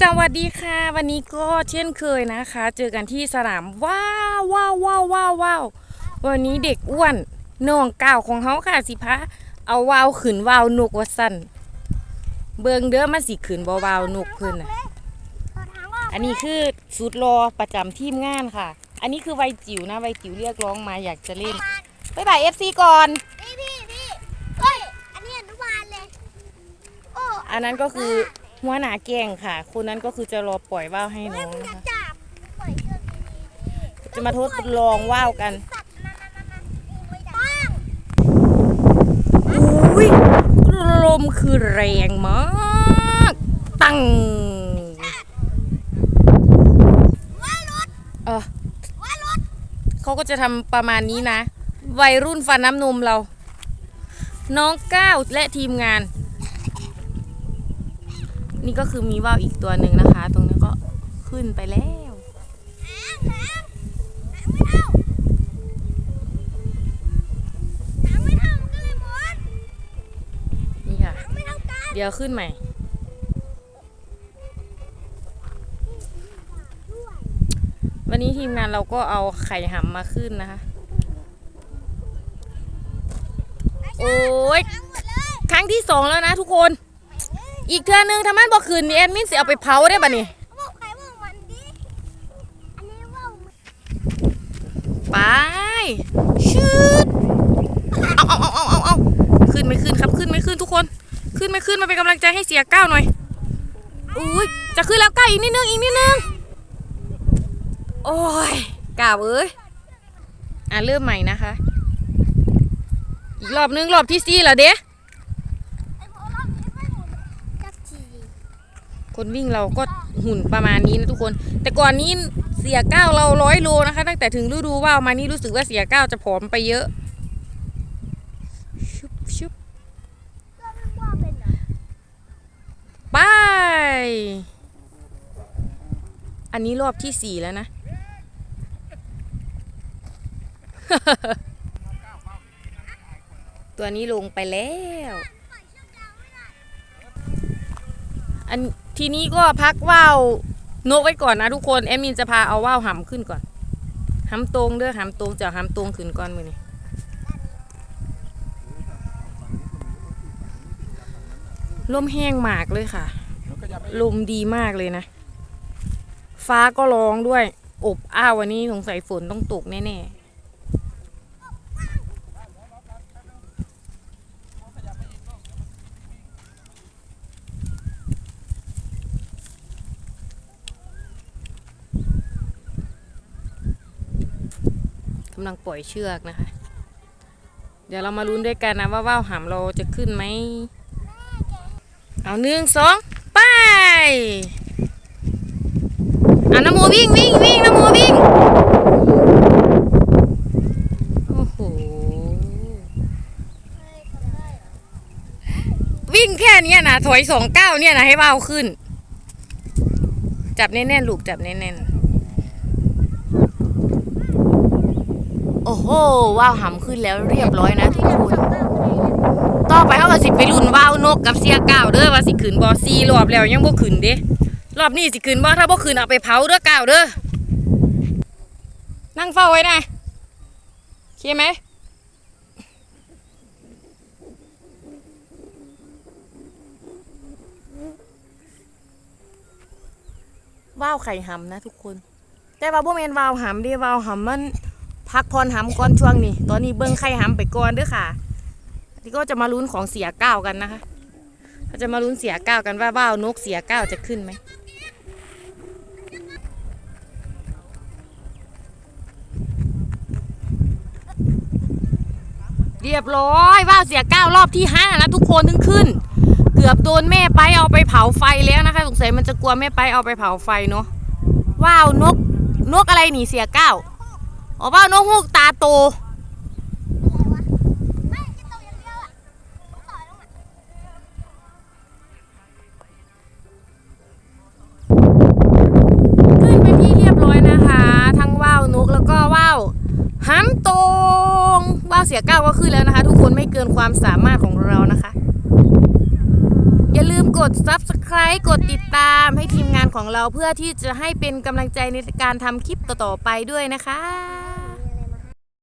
สวัสดีค่ะ วันนี้ก็เช่นเคยนะคะ เจอกันที่สนามว้าวว้าวว้าวว้าวว้าววันนี้เด็กอ้วนน้องเก่าวของเขาค่ะสิพะเอาวาวขืนวาวนกวัสันเบิงเด้อมาสิขืนบ่วาวนกเพิ่นน่ะอันนี้คือสุดรอประจำทีมงานค่ะ อันนี้คือวัยจิ๋วนะวัยจิ๋วเรียกร้องมาอยากจะเล่นบ๊ายบายเอฟซีก่อนพี่พี่พี่เฮ้ยอันนี้อนุบาลเลยโอ้อันนั้นก็คือ หัวหน้าแกงค่ะ คนนั้นก็คือจะรอปล่อยว่าวให้เฮ้น้ยองมึงนะจะคะจับปล่อยเชือกดีจะมาทดลองว่าวกันๆสัตว์นั่นนั่นนั่นไม่ต้องอุ้ยลมคือแรงมาก ตั้งว่ารถเออว่ารถเขาก็จะทำประมาณนี้นะ วัยรุ่นฟันน้ำนมเรา น้องก้าวและทีมงาน นี่ก็คือมีว่าวอีกตัวหนึ่งนะคะ ตรงนี้ก็ขึ้นไปแล้วนี่ค่ะ เดี๋ยวขึ้นใหม่ วันนี้ทีมงานเราก็เอาไข่หำมาขึ้นนะคะ โอ้ยครั้งที่สองแล้วนะทุกคน อีกเทื่อนึงถ้ามันบอกคืนนี่แอดมินสิเอาไปเผาได้ป่ะนี่บอกใครบอกมันดิอันนี้ว่ามันไปชืดเอาเอาเอาเอาเอาเอาขึ้นไม่ขึ้นครับขึ้นไม่ขึ้นทุกคน ขึ้นไม่ขึ้นมาเป็นกำลังใจให้เสียก้าวหน่อยอุ้ยจะขึ้นแล้วก้าวอีกนิดนึงอีกนิดนึงโอ้ยก้าวเอ้ยอะเริ่มใหม่นะคะอีกรอบนึงรอบที่สี่แล้วเด้ ไอ้พวกเราไม่หมดจักที คนวิ่งเราก็หุ่นประมาณนี้นะทุกคน แต่ก่อนนี้เสียก้าวเราร้อยโลนะคะ ตั้งแต่ถึงฤดูว่าวมานี่รู้สึกว่าเสียก้าวจะผอมไปเยอะชุบชุบเราไม่ว่าเป็นเหรอไปอันนี้รอบที่สี่แล้วนะ ตัวนี้ลงไปแล้ว อันทีนี้ก็พักว่าว นกไว้ก่อนนะทุกคนแอมินจะพาเอาว่าวหำขึ้นก่อนหำตรงเด้อหำตรงจะหำตรงขึ้นก่อนมือนี่ลมแห้งมากเลยค่ะ ลมดีมากเลยนะ ฟ้าก็ร้องด้วย อบอ้าววันนี้สงสัยฝนต้องตกแน่ๆ กำลังปล่อยเชือกนะคะ เดี๋ยวเรามาลุ้นด้วยกันนะว่าว่าวหำเราจะขึ้นไหม เอาหนึ่งสองไปอาน้ำโมวิ่งวิ่งวิ่งน้ำโมวิ่งโอ้โหวิ่งแค่นี้นะถอยสองเก้าเนี่ยนะให้ว่าวขึ้น จับแน่นๆลูกจับแน่นๆ โอ้โหว่าวหำขึ้นแล้วเรียบร้อยนะทุกคนต่อไปเขาก็สิไปรุ่นว่าวนกกับเสียก้าวเด้อว่าสิขึ้นบ่ซีรอบแล้วยังบ่ขึ้นเด้รอบนี้สิขึ้นบ่ถ้าบ่ขึ้นเอาไปเผาเด้อก้าวเด้อนั่งเฝ้าไว้นะโอเคไหมว่าวไข่หำนะทุกคน แต่ว่าบ่แมนว่าวหำด้ว่าวหำมัน พักพรหำก่อนช่วงนี้ ตอนนี้เบิ่งไข่หำไปก่อนเด้อค่ะนี่ก็จะมาลุ้นของเสียก้าวกันนะคะเราจะมาลุ้นเสียก้าวกันว่าว่าว นกเสียก้าวจะขึ้นไหมเรียบร้อยว่าวเสียก้าวรอบที่ห้าแล้วทุกคนถึงขึ้น เกือบโดนแม่ไปเอาไปเผาไฟแล้วนะคะสงสัยมันจะกลัวแม่ไปเอาไปเผาไฟเนาะว้าวนกนกอะไรหนีเสียก้า วอ๋อว่าวนกฮูกตาโตขึ้นเป็นที่เรียบร้อยนะคะ ทั้งว่าวนกแล้วก็ว่าวห้ำตรงว่าวเสียก้าวก็ขึ้นแล้วนะคะ ทุกคนไม่เกินความสามารถของเรานะคะ อย่าลืมกด subscribe กดติดตามให้ทีมงานของเราเพื่อที่จะให้เป็นกำลังใจในการทำคลิปต่อๆไปด้วยนะคะ